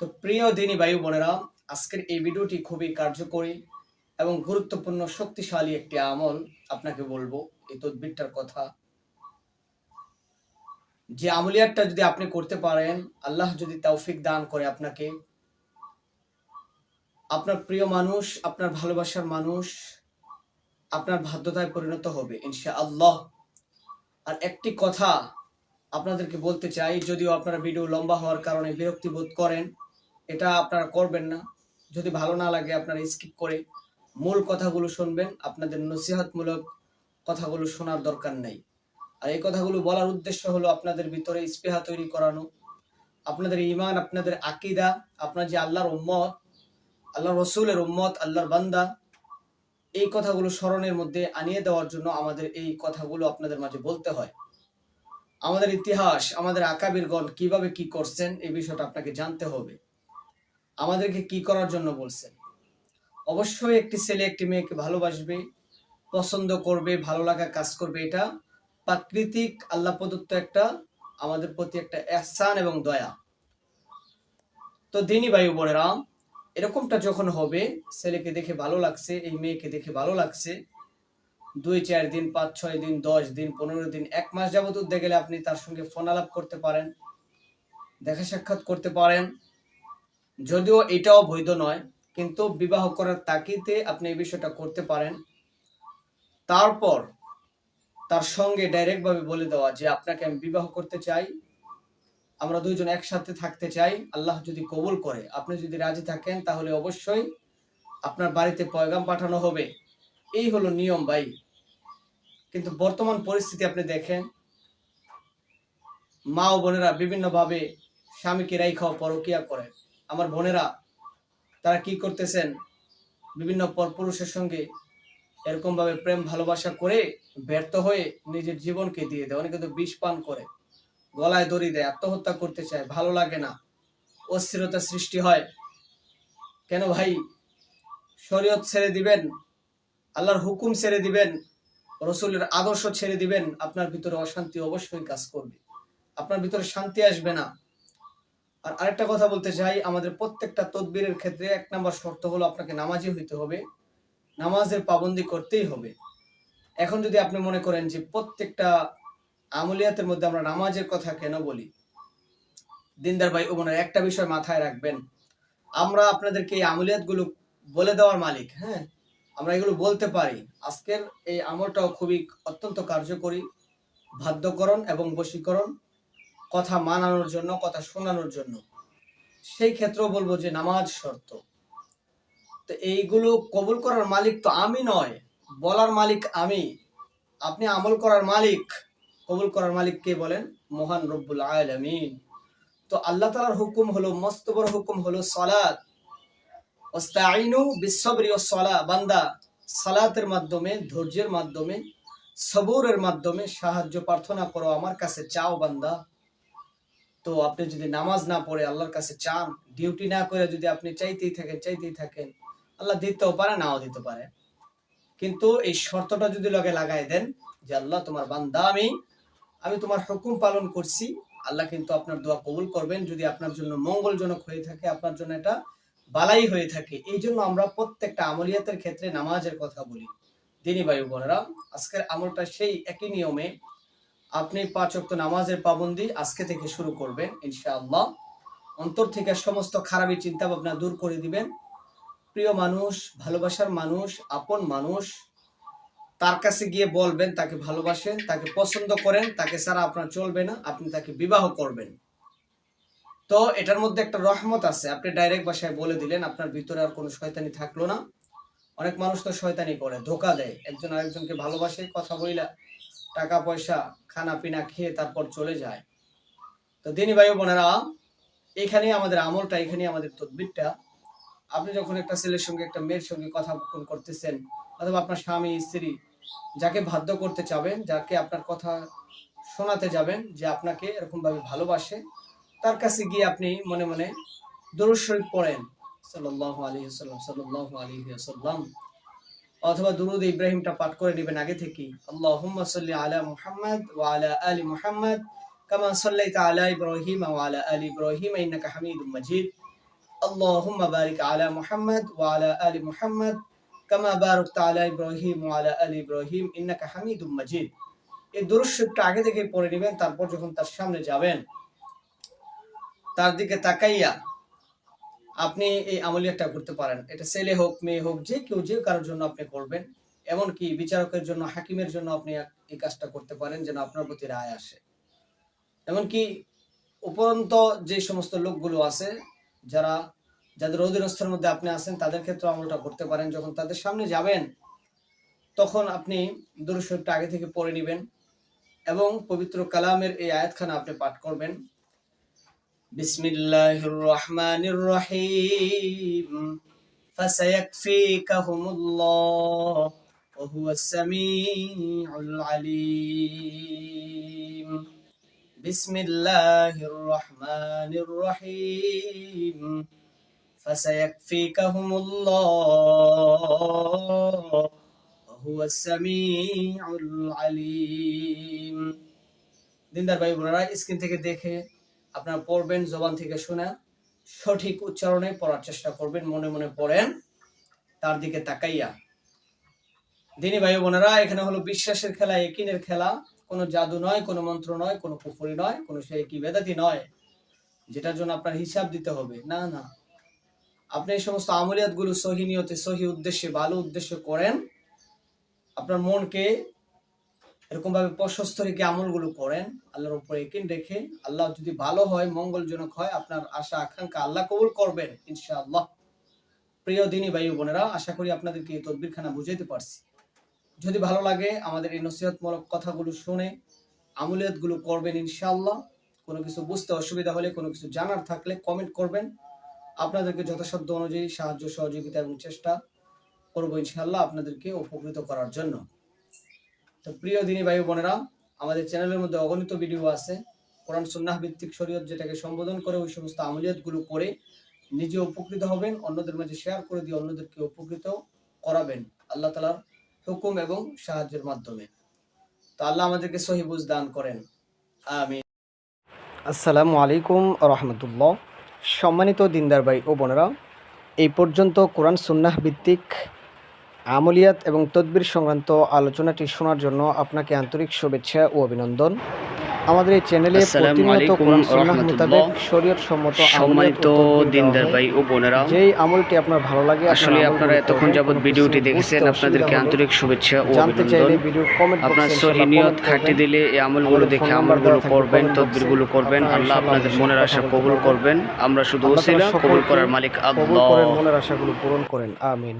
তো প্রিয় দিনী বায়ু বোনেরা, আজকের এই ভিডিওটি খুবই কার্যকরী এবং গুরুত্বপূর্ণ, শক্তিশালী একটি আমল আপনাকে বলব, এই তদবিরটার কথা। যে আমলিয়াতটা যদি আপনি করতে পারেন, আল্লাহ যদি তৌফিক দান করে আপনাকে, আপনার প্রিয় মানুষ, আপনার ভালোবাসার মানুষ আপনার বাধ্যতায় পরিণত হবে ইনশা আল্লাহ আর একটি কথা আপনাদেরকে বলতে চাই, যদিও আপনারা ভিডিও লম্বা হওয়ার কারণে বিরক্তি বোধ করেন এটা আপনারা করবেন না। যদি ভালো না লাগে আপনারা স্কিপ করে মূল কথাগুলো শুনবেন। আপনাদের নসিহতমূলক কথাগুলো শোনার দরকার নেই। আর এই কথাগুলো বলার উদ্দেশ্য হলো আপনাদের ভিতরে স্পেহা তৈরি করানো। আপনাদের ইমান আপনাদের আকিদা, আপনার যে আল্লাহর উম্মত আল্লাহ রসুলের উম্মত, আল্লাহর বান্দা, এই কথাগুলো স্মরণের মধ্যে আনিয়ে দেওয়ার জন্য আমাদের এই কথাগুলো আপনাদের মাঝে বলতে হয়। আমাদের ইতিহাস, আমাদের আকাবিরগণ কীভাবে কি করছেন, এই বিষয়টা আপনাকে জানতে হবে। আমাদেরকে কি করার জন্য বলছেন? অবশ্যই একটি ছেলে একটি মেয়েকে ভালোবাসবে, পছন্দ করবে, ভালো লাগা কাজ করবে। এটা প্রাকৃতিক আল্লাহ প্রদত্ত একটা, আমাদের প্রতি একটা এহসান এবং দয়া। তো দিনী বায়ু বোনেরা, এরকমটা যখন হবে, ছেলেকে দেখে ভালো লাগছে, এই মেয়েকে দেখে ভালো লাগছে, দুই, চার দিন, পাঁচ, ছয় দিন, দশ দিন, পনেরো দিন, এক মাস যাবত উদ্যোগ গেলে আপনি তার সঙ্গে ফোন আলাপ করতে পারেন, দেখা সাক্ষাৎ করতে পারেন। যদিও এটাও বৈধ নয়, কিন্তু বিবাহ করার তাকিতে আপনি এই বিষয়টা করতে পারেন। তারপর তার সঙ্গে ডাইরেক্ট ভাবে বলে দেওয়া যে, আপনাকে আমি বিবাহ করতে চাই, আমরা দুইজন একসাথে থাকতে চাই, আল্লাহ যদি কবুল করে, আপনি যদি রাজি থাকেন, তাহলে অবশ্যই আপনার বাড়িতে পয়গাম পাঠানো হবে। এই হলো নিয়ম ভাই। কিন্তু বর্তমান পরিস্থিতি আপনি দেখেন, মা ও বোনেরা বিভিন্নভাবে স্বামীকে রাইখাও পরকিয়া করে। আমার বোনেরা, তারা কি করতেছেন? বিভিন্ন পরপুরুষের সঙ্গে এরকম ভাবে প্রেম, ভালোবাসা করে ব্যর্থ হয়ে নিজের জীবনকে দিয়ে দেয়। অনেকে তো বিষ পান করে, গলায় দড়ি দেয়, আত্মহত্যা করতে চায়, ভালো লাগে না, অস্থিরতা সৃষ্টি হয়। কেন ভাই? শরীয়ত ছেড়ে দিবেন, আল্লাহর হুকুম ছেড়ে দিবেন, রসুলের আদর্শ ছেড়ে দিবেন, আপনার ভিতরে অশান্তি অবশ্যই কাজ করবে। আপনার ভিতরে শান্তি আসবে না। আর আরেকটা কথা বলতে চাই, আমাদের প্রত্যেকটা তদবিরের ক্ষেত্রে এক নম্বর শর্ত হলো আপনাকে নামাজি হইতে হবে, নামাজের পাবন্দি করতেই হবে। এখন যদি আপনি মনে করেন যে প্রত্যেকটা আমলিয়াতের মধ্যে আমরা নামাজের কথা কেন বলি? দিনদার ভাই ও বোনের, একটা বিষয় মাথায় রাখবেন। আমরা আপনাদেরকে এই আমলিয়াতগুলো বলে দেওয়ার মালিক হ্যাঁ? আমরা এগুলো বলতে পারি। আজকের এই আমলটাও খুবই অত্যন্ত কার্যকরী, বাধ্যকরণ এবং বশীকরণ। কথা মানানোর জন্য, কথা শোনানোর জন্য। সেই ক্ষেত্রেও বলব যে নামাজ শর্ত। তো এইগুলো কবুল করার মালিক তো আমি নয়, বলার মালিক আমি। আপনি আমল করার মালিক, কবুল করার মালিক কে বলেন? মহান রব্বুল আলামিন। তো আল্লাহ তাআলার হুকুম হলো, মস্ত বড় হুকুম হলো সালাত। ওয়াস্তাইনু বিসবরি ওয়াস সালা বান্দা সালাতের মাধ্যমে, ধৈর্যের মাধ্যমে, সবুরের মাধ্যমে সাহায্য প্রার্থনা করো, আমার কাছে চাও বান্দা। তো আপনি যদি নামাজ না পড়ে আল্লাহর কাছে চান ডিউটি না করে যদি আপনি চাইতেই থাকেন চাইতেই থাকেন, আল্লাহ দিতেও পারে, নাও দিতে পারে। কিন্তু এই শর্তটা যদি লগে লাগাই দেন যে আল্লাহ তোমার বান্দা, আমি আমি তোমার হুকুম পালন করছি, আল্লাহ কিন্তু আপনার দোয়া কবুল করবেন। যদি আপনার জন্য মঙ্গলজনক হয়ে থাকে, আপনার জন্য এটা বালাই হয়ে থাকে, এই জন্য আমরা প্রত্যেকটা আমলিয়াতের ক্ষেত্রে নামাজের কথা বলি। দিনী বায়ু বোনেরা, আজকের আমলটা সেই একই নিয়মে আপনি পাঁচ অক্ত নামাজের পাবন্দি আজকে থেকে শুরু করবেন, ইনশাআল্লাহ। অন্তর থেকে সমস্ত খারাপি চিন্তা ভাবনা দূর করে দিবেন। প্রিয় মানুষ, ভালোবাসার মানুষ, আপন মানুষ, তার কাছে গিয়ে বলবেন, তাকে ভালোবাসেন, তাকে পছন্দ করেন, তাকে ছাড়া আপনার চলবে না, আপনি তাকে বিবাহ করবেন। তো এটার মধ্যে একটা রহমত আছে, আপনি ডাইরেক্ট বাসায় বলে দিলেন, আপনার ভিতরে আর কোনো শয়তানি থাকল না। অনেক মানুষ তো শয়তানি করে, ধোকা দেয়, একজন আরেকজনকে ভালোবাসে, কথা বইলা টাকা পয়সা খানা পিনা খেয়ে তারপর চলে যায়। তো দিনী ভাই বোনেরা, এখানেই আমাদের আমলটা, এখানেই আমাদের তদবিরটা। আপনি যখন একটা ছেলের সঙ্গে, একটা মেয়ের সঙ্গে কথা করতেছেন, অথবা আপনার স্বামী, স্ত্রী যাকে বাধ্য করতে চাবেন, যাকে আপনার কথা শোনাতে যাবেন, যে আপনাকে এরকম ভাবে ভালোবাসে, তার কাছে গিয়ে আপনি মনে মনে দরুদ শরীফ পড়েন। সাল্লাল্লাহু আলাইহি ওয়াসাল্লাম, সাল্লাল্লাহু আলাইহি ওয়াসাল্লাম। অথবা দুরুদ ইব্রাহিমটা পাঠ করে নেবেন আগে থেকেই। আল্লাহুম্মা সাল্লি আলা মুহাম্মদ ওয়া আলা আলি মুহাম্মদ কামা সাল্লাইতা আলা ইব্রাহিম ওয়া আলা আলি ইব্রাহিম ইন্নাকা হামিদুম মাজিদ। আল্লাহুম্মা বারিক আলা মুহাম্মদ ওয়া আলা আলি মুহাম্মদ কামা বারাকতা আলা ইব্রাহিম ওয়া আলা আলি ইব্রাহিম ইন্নাকা হামিদুম এই দুরুদ আগে থেকে পড়ে নেবেন, তারপর যখন তার সামনে যাবেন, তার দিকে তাকাইয়া আপনি এই আমলিয়াতটা করতে পারেন। এটা ছেলে হোক, মেয়ে হোক, যে কেউ যে কারোর জন্য আপনি করবেন। এমনকি বিচারকের জন্য, হাকিমের জন্য আপনি এই কাজটা করতে পারেন যেন আপনার প্রতি রায় আসে। এমনকি উপরন্ত যে সমস্ত লোকগুলো আছে, যারা যাদের অধীনস্থের মধ্যে আপনি আছেন, তাদের ক্ষেত্রে আমলটা করতে পারেন। যখন তাদের সামনে যাবেন, তখন আপনি দুরুশরীফটা আগে থেকে পড়ে নেবেন এবং পবিত্র কালামের এই আয়াতখানা আপনি পাঠ করবেন। বিসমিল্লাহির রহমানির রহিম فسيكفيكهم الله وهو السميع العليم بسم الله الرحمن الرحيم فسيكفيكهم الله وهو السميع العليم দিনদার ভাই বোনেরা স্ক্রিন থেকে দেখে আপনারা পড়বেন জবান থেকে শোনা সঠিক উচ্চারণে পড়ার চেষ্টা করবেন, মনে মনে পড়েন, তার দিকে তাকাইয়া। দিনী ভাই বোনেরা, এখানে হলো বিশ্বাসের খেলা, একিনের খেলা। কোনো জাদু নয়, কোনো মন্ত্র নয়, কোনো পুকুরি নয়, কোনো সে কি বেদাতি নয়, যেটার জন্য আপনার হিসাব দিতে হবে। না না। আপনি এই সমস্ত আমলিয়াতগুলো সহি নিয়তে, সহি উদ্দেশ্যে, ভালো উদ্দেশ্যে করেন, আপনার মনকে এরকম ভাবে প্রশস্ত রেখে আমলগুলো করেন, আল্লাহর উপরে একিন রেখে, আল্লাহ যদি ভালো হয়, মঙ্গলজনক হয়, আপনার আশা, আকাঙ্ক্ষা আল্লাহ কবুল করবেন, ইনশাআল্লাহ। প্রিয় দিনী ভাই বোনেরা, আশা করি আপনাদেরকে এই তদবিরখানা বুঝাইতে পারছি। যদি ভালো লাগে, আমাদের এই নসিহতমূলক কথাগুলো শুনে আমলিয়াতগুলো করবেন, ইনশাআল্লাহ। কোনো কিছু বুঝতে অসুবিধা হলে, কোনো কিছু জানার থাকলে কমেন্ট করবেন। আপনাদেরকে যথাসাধ্য অনুযায়ী সাহায্য, সহযোগিতা এবং চেষ্টা করব, ইনশাআল্লাহ আপনাদেরকে উপকৃত করার জন্য। তো প্রিয় দিনী ভাই বোনেরা, আমাদের চ্যানেলের মধ্যে অগণিত ভিডিও আছে। কোরআন সুন্নাহ ভিত্তিক শরীয়ত যেটাকে সম্বোধন করে, ওই সমস্ত আমলিয়াতগুলো করে নিজে উপকৃত হবেন, অন্যদের মাঝে শেয়ার করে দিয়ে অন্যদেরকে উপকৃত করাবেন আল্লাহ তালার হুকুম এবং সাহায্যের মাধ্যমে। তো আল্লাহ আমাদেরকে সহিবুজ দান করেন। আমি আসসালামু আলাইকুম রহমতুল্লাহ। সম্মানিত দিনদার ভাই ও বোনেরা, এই পর্যন্ত কোরআন সুন্নাহ ভিত্তিক আমলিয়াত এবং তদবির সংক্রান্ত আলোচনাটি শোনার জন্য আপনাকে আন্তরিক শুভেচ্ছা ও অভিনন্দন। আমাদের এই চ্যানেলে প্রতিনিয়ত কোরআন সুন্নাহ মোতাবেক শরীয়ত সম্মত সম্মানিত দিনদার ভাই ও বোনেরা। যেই আমলটি আপনার ভালো লাগে আসলে আপনারা এতক্ষণ কোনো ভিডিওটি দেখেছেন আপনাদেরকে আন্তরিক শুভেচ্ছা ও অভিনন্দন। আপনার সহি নিয়ত খাটি দিলে এই আমলগুলো দেখে আমলগুলো করবেন তদবিরগুলো করবেন। আল্লাহ আপনাদের মনের আশা কবুল করবেন। আমরা শুধু ওসিলা কবুল করার মালিক কবুল আল্লাহ। করেন মনের আশাগুলো পূরণ করেন। আমিন।